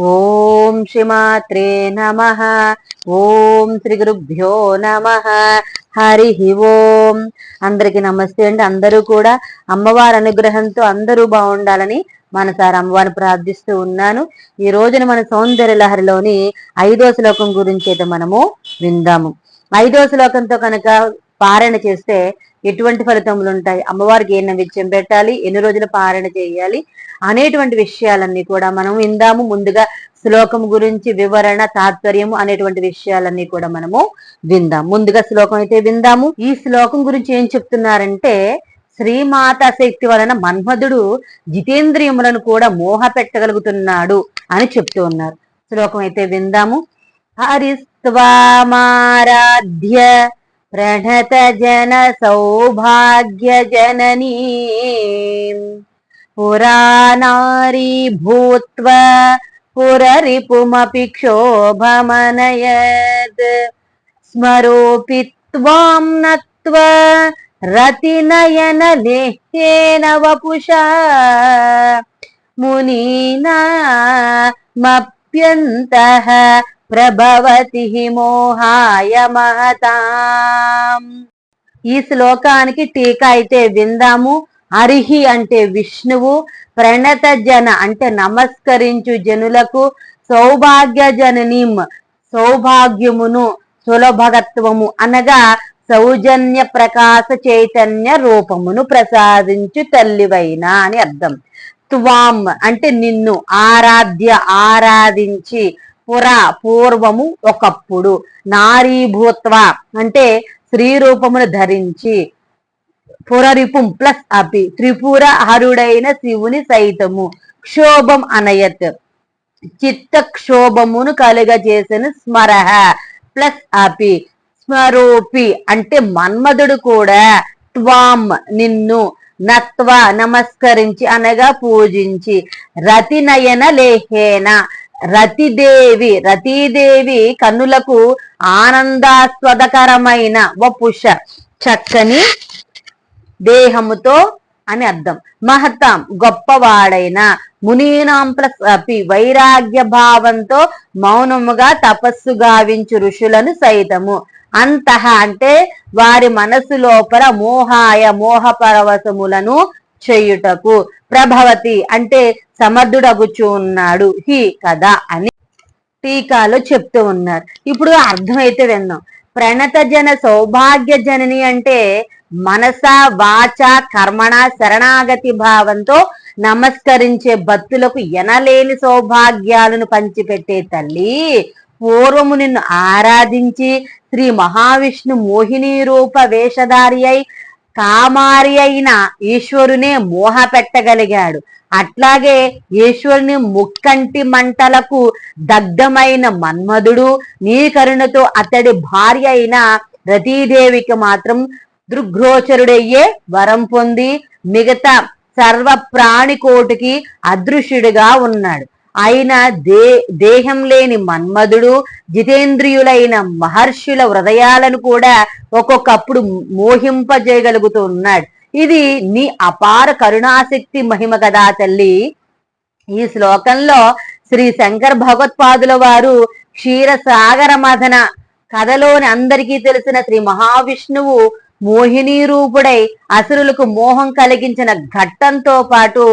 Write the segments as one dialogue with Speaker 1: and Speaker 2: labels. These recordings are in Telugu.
Speaker 1: ఓం శ్రీమాత్రే నమ. ఓం శ్రీ గురుభ్యో నమ. హరి ఓం. అందరికి నమస్తే అండి. అందరూ కూడా అమ్మవారి అనుగ్రహంతో అందరూ బాగుండాలని మనసారి అమ్మవారిని ప్రార్థిస్తూ ఉన్నాను. ఈ రోజున మన సౌందర్య లహరిలోని ఐదో శ్లోకం గురించి అయితే మనము విందాము. ఐదో శ్లోకంతో కనుక పారాయణ చేస్తే ఎటువంటి ఫలితములు ఉంటాయి అమ్మవారికి ఏ నైవేద్యం పెట్టాలి? ఎన్ని రోజులు పారణ చేయాలి? అనేటువంటి విషయాలన్నీ కూడా మనం విందాము. ముందుగా శ్లోకం గురించి వివరణ తాత్పర్యము అనేటువంటి విషయాలన్నీ కూడా మనము విందాం. ముందుగా శ్లోకం అయితే విందాము. ఈ శ్లోకం గురించి ఏం చెప్తున్నారంటే శ్రీమాత శక్తి వలన మన్మధుడు జితేంద్రియములను కూడా మోహ పెట్టగలుగుతున్నాడు అని చెప్తూ ఉన్నారు. శ్లోకం అయితే విందాము. హరిస్వామారాధ్య ప్రణత జన సౌభాగ్య జననీ పురాణారీ భూత్వ పురరిపుమపి క్షోభమనయద్ స్మరోపి త్వాం నత్వ రతినయన ప్రభవతి మోహాయ మహతాం. ఈ శ్లోకానికి టీకా అయితే విందాము. అరిహి అంటే విష్ణువు ప్రణత జన అంటే నమస్కరించు జనులకు సౌభాగ్య జననీం సౌభాగ్యమును సులభగత్వము అనగా సౌజన్య ప్రకాశ చైతన్య రూపమును ప్రసాదించు తల్లివైన అని అర్థం. త్వాం అంటే నిన్ను ఆరాధ్య ఆరాధించి పుర పూర్వము ఒకప్పుడు. నారీభూత్వ అంటే స్త్రీ రూపమును ధరించి పురరిపుం ప్లస్ అపి. త్రిపుర హరుడైన శివుని సైతము. క్షోభం అనయత్. చిత్త క్షోభమును కలుగ చేసిన స్మరహ ప్లస్ అపి. స్మరోపి అంటే మన్మధుడు కూడా. త్వాం నిన్ను నత్వ నమస్కరించి అనగా పూజించి. రతినయన లేహేన రతిదేవి రతీదేవి కన్నులకు ఆనందాస్వదకరమైన వపుష చక్కని దేహముతో అని అర్థం. మహతాం గొప్పవాడైన మునీనాం ప్లస్ అపి వైరాగ్య భావంతో మౌనముగా తపస్సు గావించు ఋషులను సైతము. అంతః అంటే వారి మనసు లోపల మోహాయ మోహ పరవశములను చేయుటకు ప్రభవతి అంటే సమర్థుడగుచు ఉన్నాడు. హి కదా అని టీకాలో చెప్తూ ఉన్నారు. ఇప్పుడు అర్థమైతే విన్నాం ప్రణత జన సౌభాగ్య జనని అంటే మనస వాచ కర్మణ శరణాగతి భావంతో నమస్కరించే భక్తులకు ఎనలేని సౌభాగ్యాలను పంచిపెట్టే తల్లి పూర్వము నిన్ను ఆరాధించి శ్రీ మహావిష్ణు మోహిని రూప వేషధారి అయి కామారి అయిన ఈశ్వరునే మోహ పెట్టగలిగాడు. అట్లాగే ఈశ్వరుని ముక్కంటి మంటలకు దగ్ధమైన మన్మధుడు నీ కరుణతో అతడి భార్య అయిన రతీదేవికి మాత్రం దృగ్రోచరుడయ్యే వరం పొంది మిగతా సర్వ ప్రాణికోటికి అదృశ్యుడిగా ఉన్నాడు. ఆయన దే దేహం లేని మన్మధుడు జితేంద్రియులైన మహర్షుల హృదయాలను కూడా ఒక్కొక్కప్పుడు మోహింపజేయగలుగుతూ ఉన్నాడు. ఇది నీ అపార కరుణాశక్తి మహిమ కదా తల్లి. ఈ శ్లోకంలో శ్రీ శంకర్ భగవత్పాదుల వారు క్షీరసాగర మథన కథలోని అందరికీ తెలిసిన శ్రీ మహావిష్ణువు మోహిని రూపుడై అసురులకు మోహం కలిగించిన ఘట్టంతో పాటు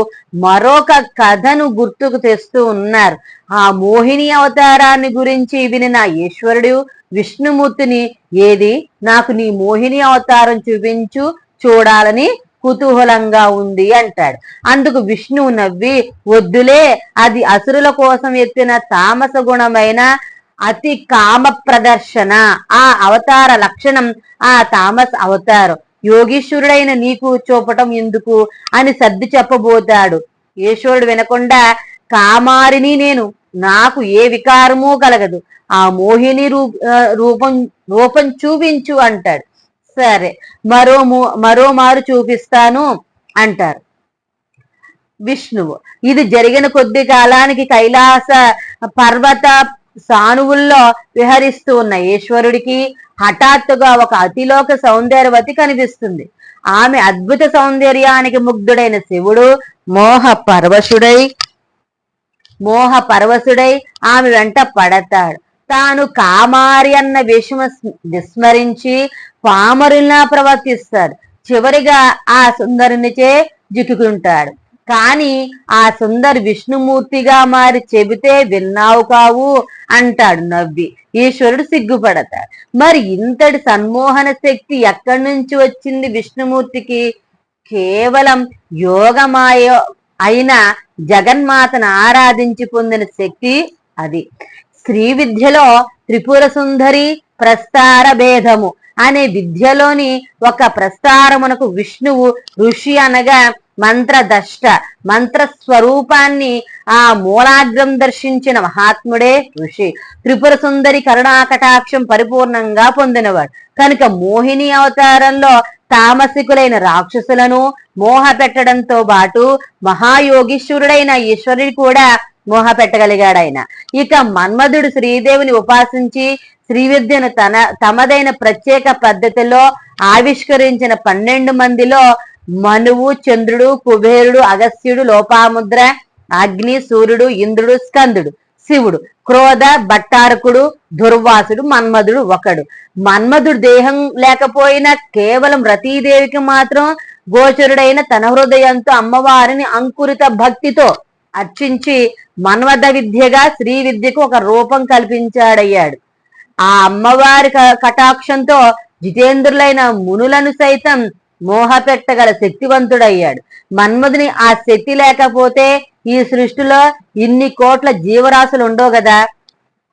Speaker 1: మరొక కథను గుర్తుకు తెస్తూ ఉన్నారు. ఆ మోహిని అవతారాన్ని గురించి వినిన ఈశ్వరుడు విష్ణుమూర్తిని ఏది? నాకు నీ మోహిని అవతారం చూపించు చూడాలని కుతూహలంగా ఉంది అంటాడు. అందుకు విష్ణువు నవ్వి వద్దులే అది అసురుల కోసం ఎత్తిన తామస గుణమైన అతి కామ ప్రదర్శన. ఆ అవతార లక్షణం ఆ తామస్ అవతారం. యోగీశ్వరుడైన నీకు చూపటం ఎందుకు అని సర్ది చెప్పబోతాడు. ఈశ్వరుడు వినకుండా కామారిని నేను నాకు ఏ వికారమూ కలగదు. ఆ మోహిని రూపం రూపం చూపించు అంటాడు. సరే మరో మరో మారు చూపిస్తాను అంటారు. విష్ణువు ఇది జరిగిన కొద్ది కాలానికి కైలాస పర్వత సానువుల్లో విహరిస్తూ ఉన్న ఈశ్వరుడికి హఠాత్తుగా ఒక అతిలోక సౌందర్యవతి కనిపిస్తుంది. ఆమె అద్భుత సౌందర్యానికి ముగ్ధుడైన శివుడు మోహ పరవశుడై మోహ పరవశుడై ఆమె వెంట పడతాడు. తాను కామారి అన్న విషమ విస్మరించి పామరులా ప్రవర్తిస్తాడు. చివరిగా ఆ సుందరునిచే జిక్కుకుంటాడు కాని ఆ సుందర్ విష్ణుమూర్తిగా మారి చెబితే విన్నావు కావు అంటాడు నవ్వి. ఈశ్వరుడు సిగ్గుపడతాడు. మరి ఇంతటి సన్మోహన శక్తి ఎక్కడి నుంచి వచ్చింది విష్ణుమూర్తికి? కేవలం యోగమాయ అయిన జగన్మాతను ఆరాధించి పొందిన శక్తి అది. స్త్రీ విద్యలో త్రిపుర సుందరి ప్రస్తార భేదము అనే విద్యలోని ఒక ప్రస్తారమునకు విష్ణువు ఋషి అనగా మంత్రదష్ట మంత్ర స్వరూపాన్ని ఆ మూలాగ్రం దర్శించిన మహాత్ముడే ఋషి. త్రిపుర సుందరి కరుణాకటాక్షం పరిపూర్ణంగా పొందినవాడు. కనుక మోహిని అవతారంలో తామసికులైన రాక్షసులను మోహ పెట్టడంతో పాటు మహాయోగీశ్వరుడైన ఈశ్వరుడి కూడా మోహ పెట్టగలిగాడు ఇక మన్మధుడు శ్రీదేవిని ఉపాసించి శ్రీ విద్యను తన తమదైన ప్రత్యేక పద్ధతిలో ఆవిష్కరించిన పన్నెండు మందిలో మనువు చంద్రుడు కుబేరుడు అగస్త్యుడు లోపాముద్ర అగ్ని సూర్యుడు ఇంద్రుడు స్కందుడు శివుడు క్రోధ భట్టారకుడు దుర్వాసుడు మన్మధుడు ఒకడు. మన్మధుడు దేహం లేకపోయినా కేవలం రతీదేవికి మాత్రం గోచరుడైన తన హృదయంతో అమ్మవారిని అంకురిత భక్తితో అర్చించి మన్వద విద్యగా శ్రీ విద్యకు ఒక రూపం కల్పించాడయ్యాడు. ఆ అమ్మవారి కటాక్షంతో జితేంద్రులైన మునులను సైతం మోహ పెట్టగల శక్తివంతుడయ్యాడు. మన్మధుని ఆ శక్తి లేకపోతే ఈ సృష్టిలో ఇన్ని కోట్ల జీవరాశులు ఉండవు కదా?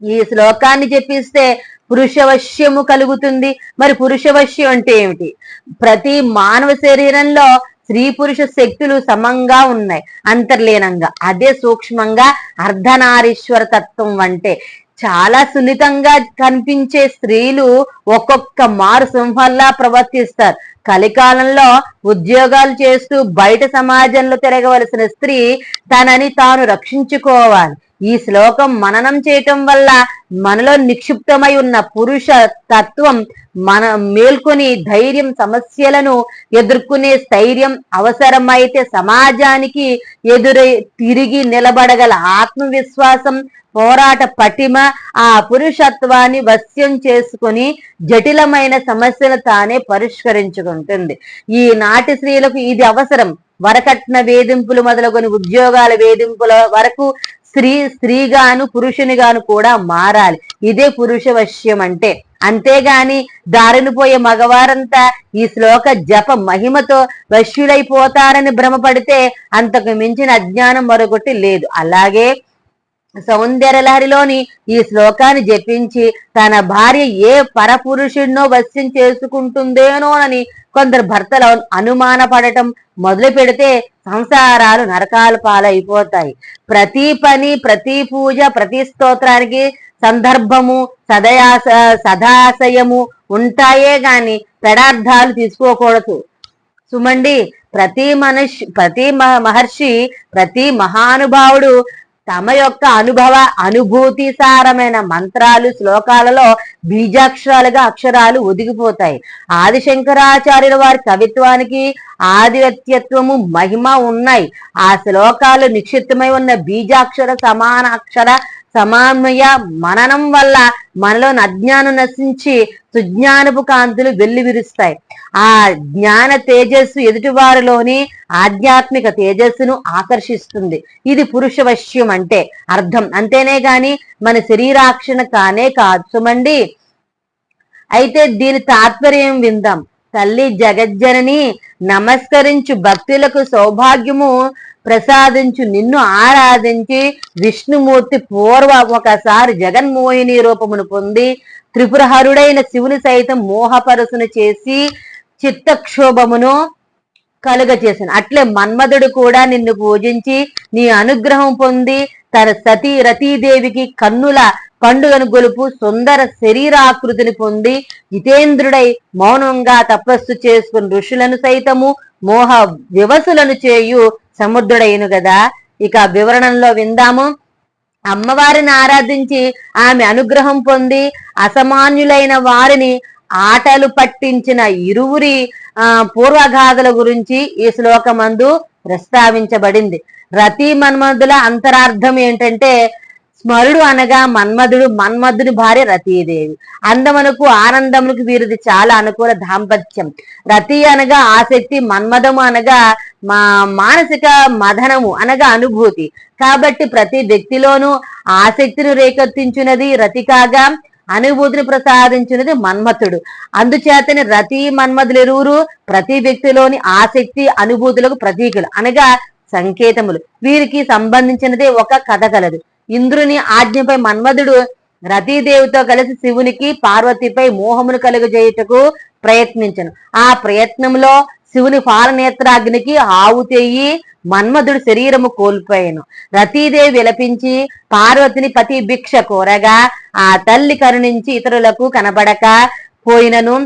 Speaker 1: ఈ శ్లోకాన్ని చెప్పిస్తే పురుషవశ్యము కలుగుతుంది. మరి పురుషవశ్యం అంటే ఏమిటి? ప్రతి మానవ శరీరంలో స్త్రీ పురుష శక్తులు సమంగా ఉన్నాయి అంతర్లీనంగా. అదే సూక్ష్మంగా అర్ధనారీశ్వర తత్వం అంటే చాలా సున్నితంగా కనిపించే స్త్రీలు ఒక్కొక్క మారు సింహంలా ప్రవర్తిస్తారు. కలికాలంలో ఉద్యోగాలు చేస్తూ బయట సమాజంలో తిరగవలసిన స్త్రీ తనని తాను రక్షించుకోవాలి. ఈ శ్లోకం మననం చేయటం వల్ల మనలో నిక్షిప్తమై ఉన్న పురుష తత్వం మన మేల్కొని ధైర్యం సమస్యలను ఎదుర్కొనే స్థైర్యం అవసరమైతే సమాజానికి ఎదురై తిరిగి నిలబడగల ఆత్మవిశ్వాసం పోరాట పటిమ ఆ పురుషత్వాన్ని వశ్యం చేసుకుని జటిలమైన సమస్యలు తానే పరిష్కరించుకుంటుంది. ఈ నాటి స్త్రీలకు ఇది అవసరం. వరకట్న వేధింపులు మొదలుకొని ఉద్యోగాల వేధింపుల వరకు స్త్రీ స్త్రీగాను పురుషునిగాను కూడా మారాలి. ఇదే పురుష వశ్యం అంటే అంతేగాని దారిని పోయే మగవారంతా ఈ శ్లోక జప మహిమతో వశ్యులైపోతారని భ్రమపడితే అంతకు మించిన అజ్ఞానం మరొకటి లేదు. అలాగే సౌందర్యలహరిలోని ఈ శ్లోకాన్ని జపించి తన భార్య ఏ పరపురుషుడినో వశ్యం చేసుకుంటుందేనోనని కొందరు భర్తలు అనుమానపడటం మొదలు పెడితే సంసారాలు నరకాల పాలైపోతాయి. ప్రతి పని ప్రతి పూజ ప్రతి స్తోత్రానికి సందర్భము సదయాస సదాశయము ఉంటాయే గాని పెడార్థాలు తీసుకోకూడదు. సుమండి ప్రతి మనిషి ప్రతి మహర్షి ప్రతి మహానుభావుడు తమ యొక్క అనుభవ అనుభూతి సారమైన మంత్రాలు శ్లోకాలలో బీజాక్షరాలుగా అక్షరాలు ఒదిగిపోతాయి. ఆదిశంకరాచార్యుల వారి కవిత్వానికి ఆదివత్యత్వము మహిమ ఉన్నాయి. ఆ శ్లోకాలు నిక్షిప్తమై ఉన్న బీజాక్షర సమాన అక్షర సమాన్వయ మననం వల్ల మనలోని అజ్ఞానం నశించి సుజ్ఞానపు కాంతులు వెల్లివిరుస్తాయి ఆ జ్ఞాన తేజస్సు ఎదుటివారిలోని ఆధ్యాత్మిక తేజస్సును ఆకర్షిస్తుంది. ఇది పురుష వశ్యం అంటే అర్థం. అంతేనే గాని మన శరీరాక్షణ కానే కాదు. సుమండి అయితే దీని తాత్పర్యం విందాం. తల్లి జగజ్జనని నమస్కరించు భక్తులకు సౌభాగ్యము. ప్రసాదించు నిన్ను ఆరాధించి విష్ణుమూర్తి పూర్వ ఒకసారి జగన్మోహిని రూపమును పొంది త్రిపురహరుడైన శివుని సైతం మోహపరసును చేసి చిత్తక్షోభమును కలుగ అట్లే మన్మధుడు కూడా నిన్ను పూజించి నీ అనుగ్రహం పొంది తన సతీ రతీదేవికి కన్నుల పండుగను గొలుపు సుందర శరీరాకృతిని పొంది జితేంద్రుడై మౌనంగా తపస్సు చేసుకుని ఋషులను సైతము మోహ వివసులను చేయు సముద్రుడైను గదా. ఇక వివరణంలో విందాము. అమ్మవారిని ఆరాధించి ఆమె అనుగ్రహం పొంది అసమాన్యులైన వారిని ఆటలు పట్టించిన ఇరువురి ఆ పూర్వగాథల గురించి ఈ శ్లోకమందు ప్రస్తావించబడింది. రతి మన్మధుల అంతరార్థం ఏంటంటే స్మరుడు అనగా మన్మధుడు మన్మధుని భార్య రతీదేవి. అందమునకు ఆనందమునకు వీరిది చాలా అనుకూల దాంపత్యం. రతి అనగా ఆసక్తి మన్మధము అనగా మా మానసిక మదనము అనగా అనుభూతి. కాబట్టి ప్రతి వ్యక్తిలోనూ ఆసక్తిని రేకెత్తించున్నది రతి కాగా అనుభూతిని ప్రసాదించినది మన్మథుడు అందుచేతని రతి మన్మధులిరువురు ప్రతి వ్యక్తిలోని ఆసక్తి అనుభూతులకు ప్రతీకులు అనగా సంకేతములు. వీరికి సంబంధించినదే ఒక కథ కలదు. ఇంద్రుని ఆజ్ఞపై మన్మధుడు రతీదేవితో కలిసి శివునికి పార్వతిపై మోహమును కలుగజేయుటకు ప్రయత్నించను. ఆ ప్రయత్నంలో శివుని పాలనేత్రాగ్నికి ఆవుతేయి మన్మధుడు శరీరము కోల్పోయాను. రతీదేవి విలపించి పార్వతిని పతి భిక్ష కోరగా ఆ తల్లి కరుణించి ఇతరులకు కనబడక పోయినను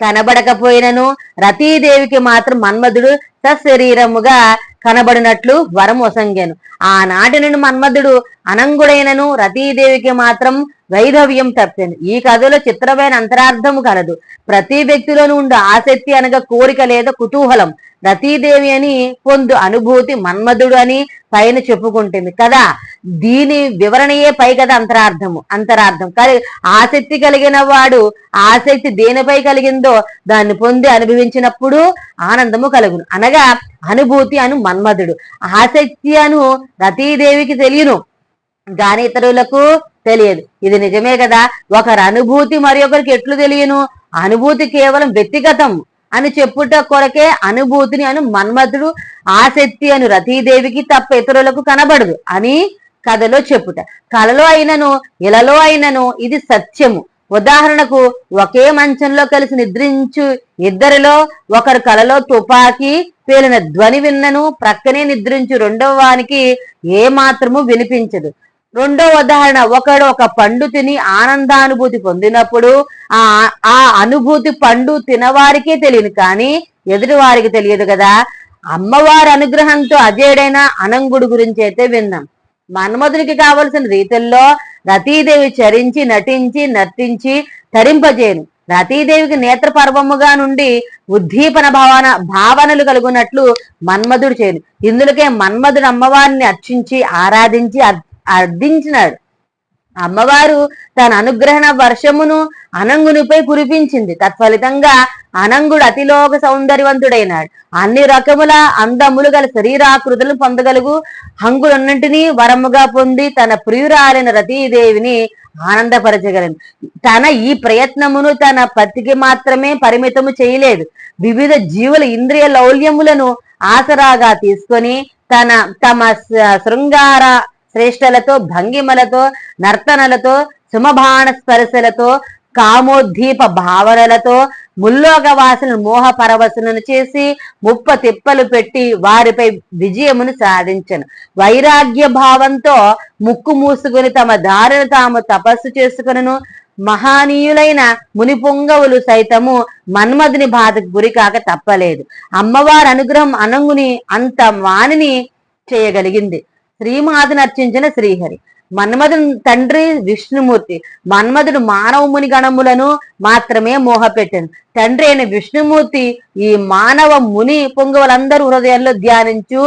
Speaker 1: కనబడకపోయినను రతీదేవికి మాత్రం మన్మధుడు సశరీరముగా కనబడినట్లు వరం వసంగాను ఆనాటి నుండి మన్మధుడు అనంగుడైనను రతీదేవికి మాత్రం వైధవ్యం తప్పింది ఈ కథలో చిత్రమైన అంతరార్థము కలదు. ప్రతి వ్యక్తిలోనూ ఉండే ఆసక్తి అనగా కోరిక లేదా కుతూహలం. రతీదేవి అని పొందు అనుభూతి మన్మధుడు అని పైన చెప్పుకుంటుంది కదా. దీని వివరణయే పై కదా అంతరార్థము అంతరార్థం. కానీ ఆసక్తి కలిగిన వాడు ఆసక్తి దేనిపై కలిగిందో దాన్ని పొంది అనుభవించినప్పుడు ఆనందము కలుగును. అనగా అనుభూతి అను మన్మధుడు. ఆసక్తి అను రతీదేవికి తెలియను. గాని ఇతరులకు తెలియదు. ఇది నిజమే కదా? ఒకరి అనుభూతి మరి ఒకరికి ఎట్లు తెలియను? అనుభూతి కేవలం వ్యక్తిగతం అని చెప్పుట కొరకే అనుభూతిని అను మన్మధుడు ఆసక్తి అను రతీదేవికి తప్ప ఇతరులకు కనబడదు అని కథలో చెప్పుట. కలలో అయినను ఇలలో అయినను ఇది సత్యము. ఉదాహరణకు ఒకే మంచంలో కలిసి నిద్రించు ఇద్దరిలో ఒకరు కలలో తుపాకీ పేలిన ధ్వని విన్నను ప్రక్కనే నిద్రించు రెండవ వానికి ఏ మాత్రము వినిపించదు. రెండో ఉదాహరణ ఒకడు ఒక పండు తిని ఆనందానుభూతి పొందినప్పుడు ఆ ఆ అనుభూతి పండు తినవారికే తెలియదు కానీ ఎదుటివారికి తెలియదు కదా. అమ్మవారి అనుగ్రహంతో అజేడైన అనంగుడు గురించి అయితే విన్నాం. మన్మధునికి కావలసిన రీతుల్లో రతీదేవి చరించి నటించి నర్తించి తరింపజేయను. రతీదేవికి నేత్ర పర్వముగా నుండి ఉద్దీపన భావన భావనలు కలుగునట్లు మన్మధుడు చేయను. ఇందులోకే మన్మధుడు అమ్మవారిని అర్చించి ఆరాధించి అర్థించినాడు. అమ్మవారు తన అనుగ్రహణ వర్షమును అనంగునిపై కురిపించింది. తత్ఫలితంగా అనంగుడు అతిలోక సౌందర్యవంతుడైనాడు. అన్ని రకముల అందములు గల శరీరాకృతులను పొందగలుగు హంగులన్నింటినీ వరముగా పొంది తన ప్రియురాలైన రతీదేవిని ఆనందపరచగలను. తన ఈ ప్రయత్నమును తన పతికి మాత్రమే పరిమితము చేయలేదు. వివిధ జీవుల ఇంద్రియ లౌల్యములను ఆసరాగా తీసుకొని తన తమ శృంగార శ్రేష్టలతో భంగిమలతో నర్తనలతో సుమభాణ స్పర్శలతో కామోద్దీప భావనలతో ముల్లోక వాసులను మోహ పరవశులను చేసి ముప్ప తిప్పలు పెట్టి వారిపై విజయమును సాధించను. వైరాగ్య భావంతో ముక్కు మూసుకుని తమ దారిని తాము తపస్సు చేసుకును మహానీయులైన మునిపొంగవులు సైతము మన్మధుని బాధకు గురికాక తప్పలేదు. అమ్మవారి అనుగ్రహం అనంగుని అంత వాణిని చేయగలిగింది. శ్రీమాతను అర్చించిన శ్రీహరి. మన్మధుని తండ్రి విష్ణుమూర్తి. మన్మధుడు మానవ ముని గణములను మాత్రమే మోహపెట్టాను తండ్రి అయిన విష్ణుమూర్తి ఈ మానవ ముని పొంగవులందరూ హృదయంలో ధ్యానించు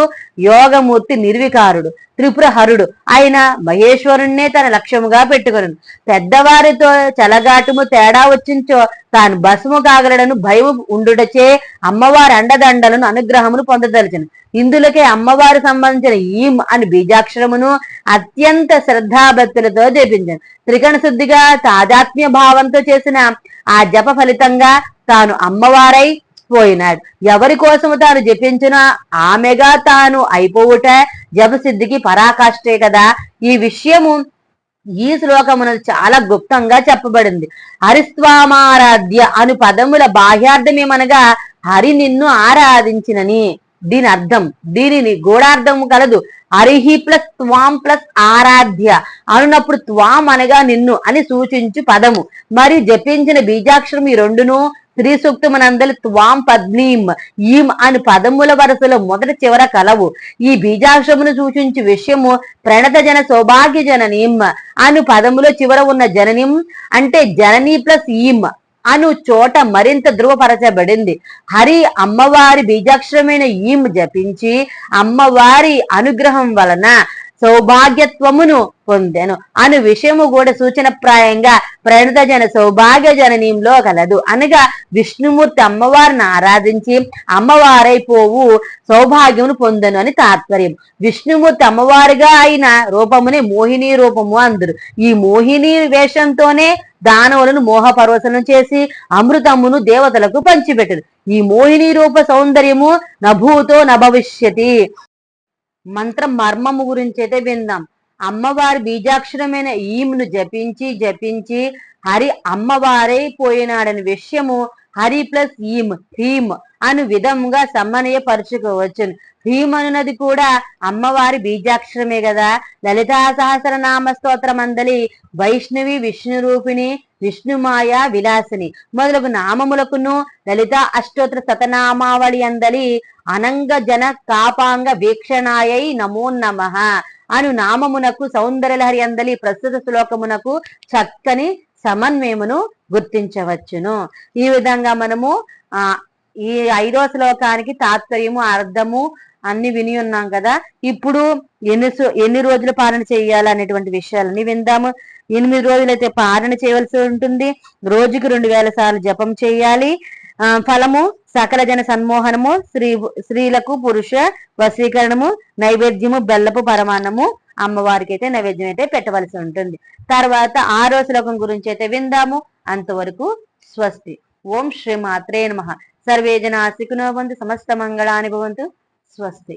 Speaker 1: యోగమూర్తి నిర్వికారుడు త్రిపురహరుడు ఆయన మహేశ్వరుణ్ణే తన లక్ష్యముగా పెట్టుకును పెద్దవారితో చలగాటము తేడా వచ్చించో తాను భస్ము కాగలడను భయం ఉండుటచే అమ్మవారి అండదండలను అనుగ్రహమును పొందదలిచను. ఇందులోకే అమ్మవారి సంబంధించిన ఈ అని బీజాక్షరమును అత్యంత శ్రద్ధాభక్తులతో జపించాను. త్రికణ శుద్ధిగా తాదాత్మ్య భావంతో చేసిన ఆ జప ఫలితంగా తాను అమ్మవారై పోయినాడు. ఎవరి కోసము తాను జపించిన ఆమెగా తాను అయిపోవుట జపసిద్ధికి పరాకాష్టే కదా. ఈ విషయము ఈ శ్లోకమున చాలా గుప్తంగా చెప్పబడింది. హరిస్వామారాధ్య అను పదముల బాహ్యార్థమేమనగా హరి నిన్ను ఆరాధించినని దీని అర్థం దీనిని గూఢార్థము కలదు. హరిహి ప్లస్ త్వాం ప్లస్ ఆరాధ్య. అనున్నప్పుడు త్వాం అనగా నిన్ను అని సూచించు పదము. మరి జపించిన బీజాక్షరం ఈ రెండును శ్రీ సూక్తమునందలి త్వాం పద్మీం. ఈం అని పదముల వరుసలో మొదటి చివర కలవు. ఈ బీజాక్షమును సూచించు విషయము ప్రణత జన సౌభాగ్య జననీం అను పదములో చివర ఉన్న జననీం అంటే జననీ ప్లస్ ఈం. అను చోట మరింత ధృవపరచబడింది. హరి అమ్మవారి బీజాక్షరమైన ఈం జపించి అమ్మవారి అనుగ్రహం వలన సౌభాగ్యత్వమును పొందెను. అను విషయము కూడా సూచనప్రాయంగా ప్రణతజన సౌభాగ్య జననీయంలో కలదు. అనగా విష్ణుమూర్తి అమ్మవారిని ఆరాధించి అమ్మవారైపోవు సౌభాగ్యమును పొందను అని తాత్పర్యం. విష్ణుమూర్తి అమ్మవారిగా అయిన రూపమునే మోహిని రూపము అందరు. ఈ మోహిని వేషంతోనే దానవులను మోహపరవశనం చేసి అమృతమును దేవతలకు పంచిపెట్టరు ఈ మోహిని రూప సౌందర్యము నభూతో నభవిష్యతి. మంత్రం మర్మము గురించి అయితే విందాం. అమ్మవారి బీజాక్షరమైన ఈమును జపించి జపించి హరి అమ్మవారై పోయినాడని విషయము హరి ప్లస్ ఈమ్ హ్రీమ్ అను విధముగా సమన్వయపరుచుకోవచ్చును హ్రీమ్ అనున్నది కూడా అమ్మవారి బీజాక్షరమే కదా. లలితా సహస్రనామ స్తోత్ర మందలి వైష్ణవి విష్ణు రూపిణి విష్ణుమాయ విలాసిని మొదలగు నామములకును లలిత అష్టోత్తర శతనామావళి అందలి అనంగజన కాపాంగ వీక్షణాయై నమో నమ అను నామమునకు సౌందర్యలహరి అందలి ప్రస్తుత శ్లోకమునకు చక్కని సమన్వయమును గుర్తించవచ్చును. ఈ విధంగా మనము ఆ ఈ ఐదో శ్లోకానికి తాత్పర్యము అర్థము అన్ని విని ఉన్నాం కదా. ఇప్పుడు ఎన్ని సో- ఎన్ని రోజులు పాలన చేయాలి అనేటువంటి విషయాలని విందాము. ఎనిమిది రోజులైతే పాలన చేయవలసి ఉంటుంది. రోజుకి రెండు వేల సార్లు జపం చేయాలి. ఆ, ఫలము సకల జన సన్మోహనము స్త్రీ స్త్రీలకు పురుష వశీకరణము నైవేద్యము బెల్లపు పరమాన్నము అమ్మవారికి అయితే నైవేద్యం అయితే పెట్టవలసి ఉంటుంది. తర్వాత ఆరో శ్లోకం గురించి అయితే విందాము. అంతవరకు స్వస్తి. ఓం శ్రీ మాత్రే నమ. సర్వే జన సుఖినో సమస్త మంగళానుభవంతు స్వస్తి.